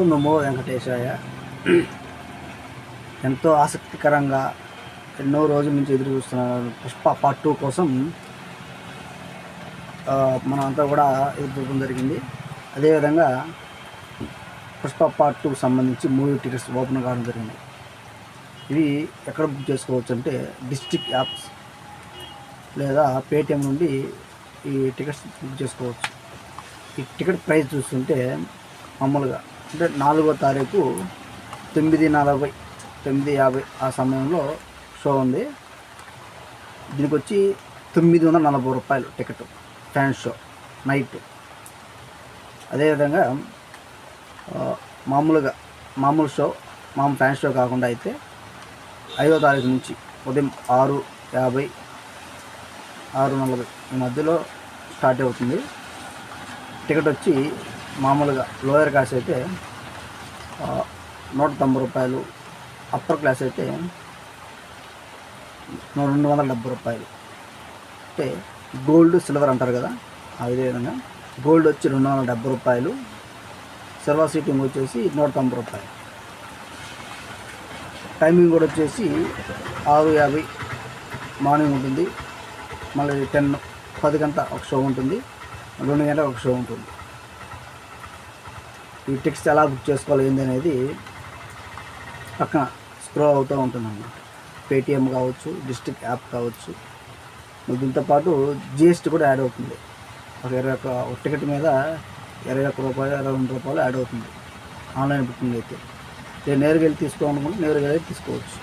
ఓం నమో వెంకటేశాయ. ఎంతో ఆసక్తికరంగా ఎన్నో రోజుల నుంచి ఎదురు చూస్తున్న పుష్ప పార్ట్ టూ కోసం మనమంతా మనం అంతా కూడా ఎదురు చూడడం జరిగింది. అదేవిధంగా పుష్ప పార్ట్ టూకి సంబంధించి మూవీ టికెట్స్ ఓపెన్ కావడం జరిగింది. ఇవి ఎక్కడ బుక్ చేసుకోవచ్చు అంటే డిస్ట్రిక్ట్ యాప్స్ లేదా పేటిఎం నుండి ఈ టికెట్స్ బుక్ చేసుకోవచ్చు. ఈ టికెట్ ప్రైస్ చూస్తుంటే మామూలుగా అంటే నాలుగో తారీఖు తొమ్మిది నలభై తొమ్మిది యాభై ఆ సమయంలో షో ఉంది. దీనికి వచ్చి తొమ్మిది వందల నలభై రూపాయలు టికెట్ ఫ్యాన్ షో నైట్. అదేవిధంగా మామూలుగా మామూలు షో మామూలు ఫ్యాన్ షో కాకుండా అయితే ఐదో తారీఖు నుంచి ఉదయం ఆరు యాభై ఆరు నలభై ఈ మధ్యలో స్టార్ట్ అవుతుంది. టికెట్ వచ్చి మామూలుగా లోయర్ క్లాస్ అయితే నూట తొంభై రూపాయలు అప్పర్ క్లాస్ అయితే రెండు వందల డెబ్బై రూపాయలు. అంటే గోల్డ్ సిల్వర్ అంటారు కదా అదే విధంగా. గోల్డ్ వచ్చి రెండు వందల డెబ్బై రూపాయలు సిల్వర్ సీటింగ్ వచ్చేసి నూట తొంభై రూపాయలు. టైమింగ్ కూడా వచ్చేసి ఆరు యాభై మార్నింగ్ ఉంటుంది. మళ్ళీ టెన్ పది గంట ఒక షో ఉంటుంది. రెండు గంటల ఒక షో ఉంటుంది. ఈ టికెట్స్ ఎలా బుక్ చేసుకోవాలి ఏంది అనేది పక్కన స్క్రోల్ అవుతూ ఉంటుందన్నమాట. పేటిఎం కావచ్చు డిస్ట్రిక్ట్ యాప్ కావచ్చు. దీంతో పాటు జిఎస్టీ కూడా యాడ్ అవుతుంది. ఒక ఇరవై ఒక్క ఒక టికెట్ మీద ఇరవై ఒక్క రూపాయలు ఇరవై రెండు రూపాయలు యాడ్ అవుతుంది. ఆన్లైన్ బుకింగ్ అయితే. నేను నేరుగా వెళ్ళి తీసుకోవాలనుకుంటే నేరుగా వెళ్ళి తీసుకోవచ్చు.